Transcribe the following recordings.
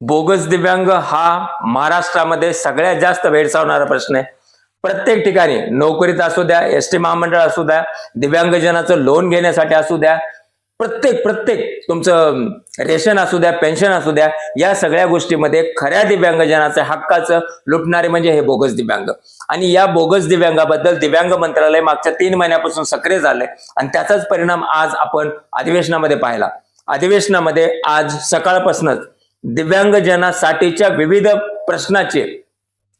Bogus दिव्यांग हा महाराष्ट्रामध्ये सगळ्यात जास्त भेडसावणारा प्रश्न आहे. प्रत्येक ठिकाणी नोकरीत असू द्या एस टी महामंडळ असू द्या दिव्यांगजनाचं लोन घेण्यासाठी असू द्या प्रत्येक प्रत्येक तुमचं रेशन असू द्या पेन्शन असू द्या या सगळ्या गोष्टीमध्ये खऱ्या दिव्यांगजनाचं हक्काचं लुटणारे म्हणजे हे बोगस दिव्यांग. आणि या बोगस दिव्यांगाबद्दल दिव्यांग मंत्रालय मागच्या तीन महिन्यापासून सक्रिय झालंय आणि त्याचाच परिणाम आज आपण अधिवेशनामध्ये पाहिला. अधिवेशनामध्ये आज सकाळपासूनच दिव्यांगजनासाठीच्या विविध प्रश्नाचे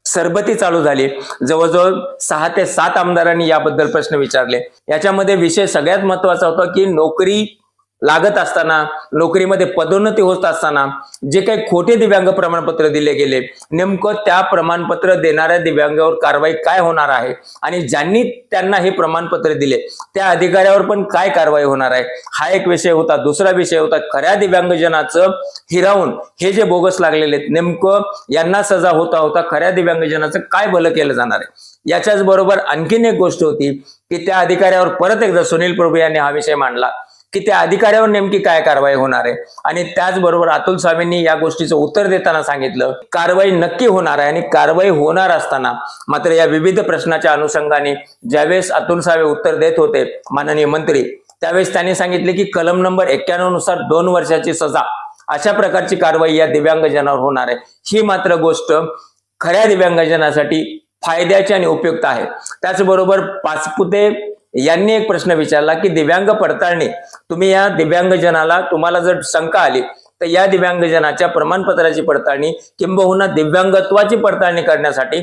सरबती चालू झाली. जवळजवळ सहा ते सात आमदारांनी याबद्दल प्रश्न विचारले. याच्यामध्ये विषय सगळ्यात महत्त्वाचा होता की नोकरी लागत असताना नोकरीमध्ये पदोन्नती होत असताना जे काही खोटे दिव्यांग प्रमाणपत्र दिले गेले नेमकं त्या प्रमाणपत्र देणाऱ्या दिव्यांगावर कारवाई काय होणार आहे? आणि ज्यांनी त्यांना हे प्रमाणपत्र दिले त्या अधिकाऱ्यावर पण काय कारवाई होणार आहे? हा एक विषय होता. दुसरा विषय होता खऱ्या दिव्यांगजनाचं हिरावून हे जे बोगस लागलेले आहेत नेमकं यांना सजा होता होता खऱ्या दिव्यांगजनाचं काय भलं केलं जाणार आहे? याच्याच बरोबर आणखीन एक गोष्ट होती की त्या अधिकाऱ्यावर परत एकदा सुनील प्रभू यांनी हा विषय मांडला. की त्या अधिकाऱ्यावर नेमकी काय कारवाई होणार आहे? आणि त्याचबरोबर अतुल स्वामींनी या गोष्टीचं उत्तर देताना सांगितलं कारवाई नक्की होणार आहे आणि कारवाई होणार असताना मात्र या विविध प्रश्नाच्या अनुषंगाने ज्यावेळेस अतुल सावे उत्तर देत होते माननीय मंत्री त्यावेळेस त्यांनी सांगितले की कलम नंबर एक्क्याण्णवनुसार दोन वर्षाची सजा अशा प्रकारची कारवाई या दिव्यांगजनावर होणार आहे. ही मात्र गोष्ट खऱ्या दिव्यांगजनासाठी फायद्याची आणि उपयुक्त आहे. त्याचबरोबर पाचपुते यांनी एक प्रश्न विचारला की दिव्यांग पडताळणी तुम्ही या दिव्यांगजनाला तुम्हाला जर शंका आली तर या दिव्यांगजनाच्या प्रमाणपत्राची पडताळणी किंबहुना दिव्यांगत्वाची पडताळणी करण्यासाठी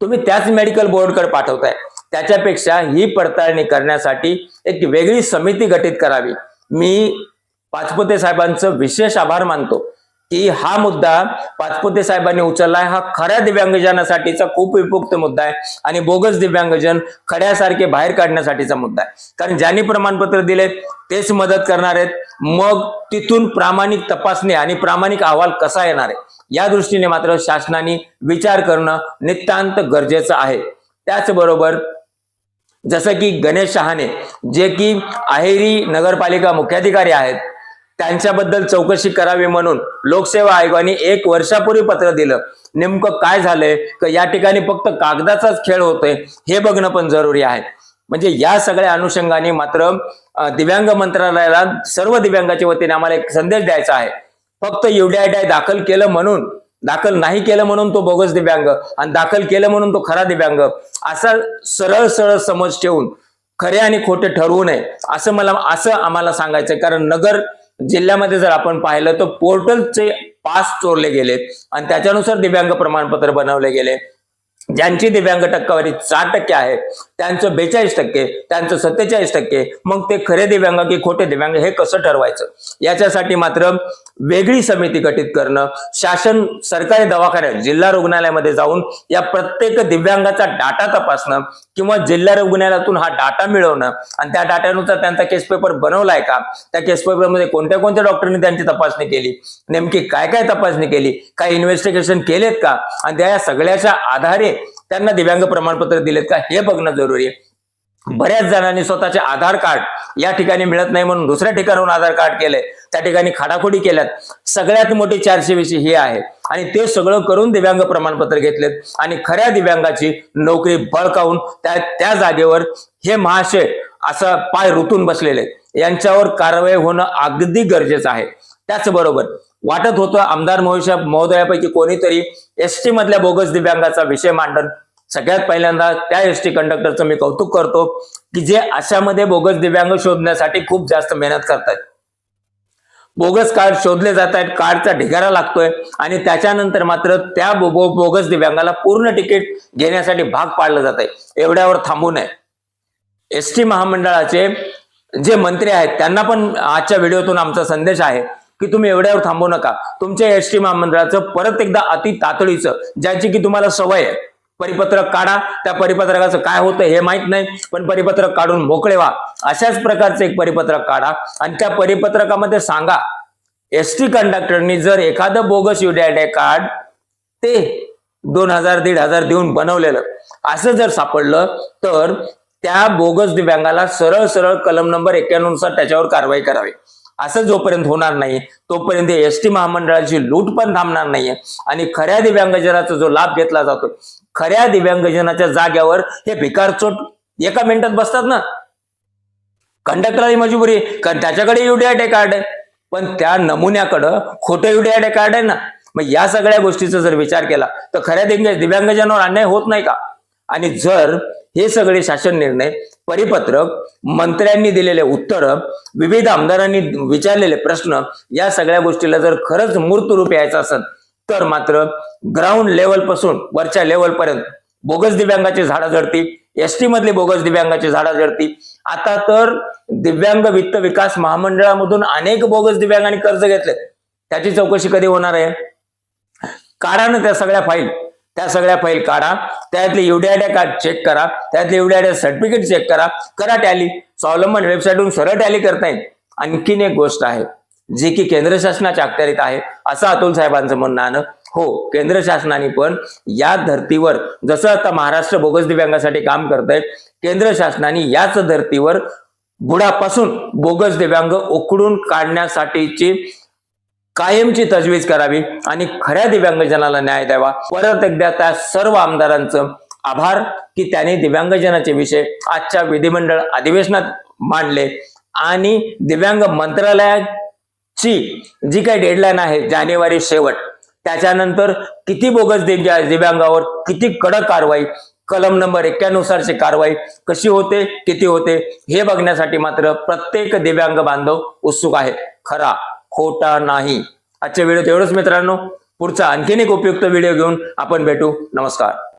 तुम्ही त्याच मेडिकल बोर्डकडे पाठवताय. त्याच्यापेक्षा ही पडताळणी करण्यासाठी एक वेगळी समिती गठीत करावी. मी पाचपुते साहेबांचं विशेष आभार मानतो. की हा मुद्दा पाचपुते साहेबांनी उचललाय. हा खऱ्या दिव्यांगजनासाठीचा खूप उपयुक्त मुद्दा आहे आणि बोगस दिव्यांगजन खड्यासारखे बाहेर काढण्यासाठीचा मुद्दा आहे. कारण ज्यांनी प्रमाणपत्र दिले तेच मदत करणार आहेत. मग तिथून प्रामाणिक तपासणी आणि प्रामाणिक अहवाल कसा येणार आहे? या दृष्टीने मात्र शासनाने विचार करणं नितांत गरजेचं आहे. त्याचबरोबर जसं की गणेश शहाणे जे की अहेरी नगरपालिका मुख्याधिकारी आहेत त्यांच्याबद्दल चौकशी करावी म्हणून लोकसेवा आयोगाने एक वर्षापूर्वी पत्र दिलं. नेमकं काय झालंय? का या ठिकाणी फक्त कागदाचाच खेळ होतोय हे बघणं पण जरुरी आहे. म्हणजे या सगळ्या अनुषंगाने मात्र दिव्यांग मंत्रालयाला सर्व दिव्यांगाच्या वतीने आम्हाला एक संदेश द्यायचा आहे. फक्त युडीआयडाय दाखल केलं म्हणून दाखल नाही केलं म्हणून तो बोगस दिव्यांग आणि दाखल केलं म्हणून तो खरा दिव्यांग असा सरळ सरळ समज ठेवून खरे आणि खोटे ठरवू नये असं मला असं आम्हाला सांगायचंय. कारण नगर जिल्ह्यामध्ये जर आपण पाहिलं तर पोर्टलचे पास चोरले गेलेत. आणि त्याच्यानुसार दिव्यांग प्रमाणपत्र बनवले गेले. ज्यांची दिव्यांग टक्केवारी चार टक्के आहे त्यांचं बेचाळीस टक्के त्यांचं सत्तेचाळीस टक्के मग ते खरे दिव्यांग की खोटे दिव्यांग हे कसं ठरवायचं? याच्यासाठी मात्र वेगळी समिती गठीत करणं शासन सरकारी दवाखान्यात जिल्हा रुग्णालयामध्ये जाऊन या प्रत्येक दिव्यांगाचा डाटा तपासणं किंवा जिल्हा रुग्णालयातून हा डाटा मिळवणं. आणि त्या डाटानुसार त्यांचा केस पेपर बनवलाय का? त्या केस पेपरमध्ये कोणत्या कोणत्या डॉक्टरने त्यांची तपासणी केली? नेमकी काय काय तपासणी केली? काय इन्व्हेस्टिगेशन केलेत का? आणि त्या सगळ्याच्या आधारे त्यांना दिव्यांग प्रमाणपत्र दिलेत का हे बघणं जरुरी आहे. बऱ्याच जणांनी स्वतःचे आधार कार्ड या ठिकाणी मिळत नाही म्हणून दुसऱ्या ठिकाणाहून आधार कार्ड केलंय. त्या ठिकाणी खाडाखोडी केल्यात. सगळ्यात मोठी चारशे विषय ही आहे. आणि ते सगळं करून दिव्यांग प्रमाणपत्र घेतलेत. आणि खऱ्या दिव्यांगाची नोकरी बळकावून त्या त्या जागेवर हे महाशय असं पाय रुतून बसलेले यांच्यावर कारवाई होणं अगदी गरजेचं आहे. त्याचबरोबर वाटत होतं आमदार महोदया महोदयापैकी कोणीतरी एसटी मधल्या बोगस दिव्यांगाचा विषय मांडन. सगळ्यात पहिल्यांदा त्या एस टी कंडक्टरचं मी कौतुक करतो की जे अशामध्ये बोगस दिव्यांग शोधण्यासाठी खूप जास्त मेहनत करतात बोगस कार्ड शोधले जात आहेत कार्डचा ढिगारा लागतोय आणि त्याच्यानंतर मात्र त्या बो- बो- बोगस दिव्यांगाला पूर्ण तिकीट घेण्यासाठी भाग पाडलं जात आहे एवढ्यावर थांबू नये. एस टी महामंडळाचे जे मंत्री आहेत त्यांना पण आजच्या व्हिडिओतून आमचा संदेश आहे. की तुम्ही एवढ्यावर थांबू नका. तुमच्या एस टी महामंडळाचं परत एकदा अति तातडीचं ज्याची की तुम्हाला सवय आहे. परिपत्रक काढा. त्या परिपत्रकाचं काय होतं हे माहीत नाही पण परिपत्रक काढून मोकळे व्हा. अशाच प्रकारचं एक परिपत्रक काढा आणि त्या परिपत्रकामध्ये सांगा एस टी कंडक्टरनी जर एखादं बोगस युडॅडे कार्ड ते दोन हजार दीड हजार देऊन बनवलेलं असं जर सापडलं तर त्या बोगस दिव्यांगाला सरळ सरळ कलम नंबर एक्क्याण्णवनुसार त्याच्यावर कारवाई करावी. असं जोपर्यंत होणार नाही तोपर्यंत एस टी महामंडळाची लूट पण थांबणार नाहीये. आणि खऱ्या दिव्यांगजनाचा जो लाभ घेतला जातो खऱ्या दिव्यांगजनाच्या जाग्यावर हे भिकारचोट एका मिनिटात बसतात ना. कंडक्टरची मजबुरी कारण त्याच्याकडे युडीआयटे कार्ड आहे. पण त्या नमुन्याकडं खोटं युडीआयटे कार्ड आहे ना. मग या सगळ्या गोष्टीचा जर विचार केला तर खऱ्या दिव्यांगजनावर अन्याय होत नाही का? आणि जर हे सगळे शासन निर्णय परिपत्रक मंत्र्यांनी दिलेले उत्तर विविध आमदारांनी विचारलेले प्रश्न या सगळ्या गोष्टीला जर खरंच मूर्त रूप यायचं असेल तर मात्र ग्राउंड लेवलपासून वरच्या लेवल पर्यंत बोगस दिव्यांगाची झाडं जडती एस टी मधली बोगस दिव्यांगाची झाडं जडती आता तर दिव्यांग वित्त विकास महामंडळामधून अनेक बोगस दिव्यांगांनी कर्ज घेतले त्याची चौकशी कधी होणार आहे? कारण त्या सगळ्या फाईल त्या सगळ्या फाईल काढा त्यातले युडीआयड्या कार्ड चेक करा त्यातले युडीआयड्या सर्टिफिकेट चेक करा करा टॅली स्वावलंबन वेबसाईटवरून सरळ टॅली करता येईल आणखीन एक गोष्ट आहे जी की केंद्र शासनाच्या अखत्यारीत आहे असं अतुल साहेबांचं म्हणणं आहे. हो केंद्र शासनाने पण या धर्तीवर जसं आता महाराष्ट्र बोगस दिव्यांगासाठी काम करतंय केंद्र शासनाने याच धर्तीवर बुडापासून बोगस दिव्यांग उकडून काढण्यासाठीची कायमची तजवीज करावी आणि खऱ्या दिव्यांगजनाला न्याय द्यावा. परत एकदा त्या सर्व आमदारांचं आभार की त्यांनी दिव्यांगजनाचे विषय आजच्या विधिमंडळ अधिवेशनात मांडले. आणि दिव्यांग मंत्रालयाची जी काही डेडलाईन आहे जानेवारी शेवट त्याच्यानंतर किती बोगस दिव्या दिव्यांगावर किती कडक कारवाई कलम नंबर एक्क्यानुसारची कारवाई कशी होते किती होते हे बघण्यासाठी मात्र प्रत्येक दिव्यांग बांधव उत्सुक आहे खरा खोटा नाही. आजच्या व्हिडिओ तेवढंच मित्रांनो. पुढचा आणखीन एक उपयुक्त व्हिडिओ घेऊन आपण भेटू. नमस्कार.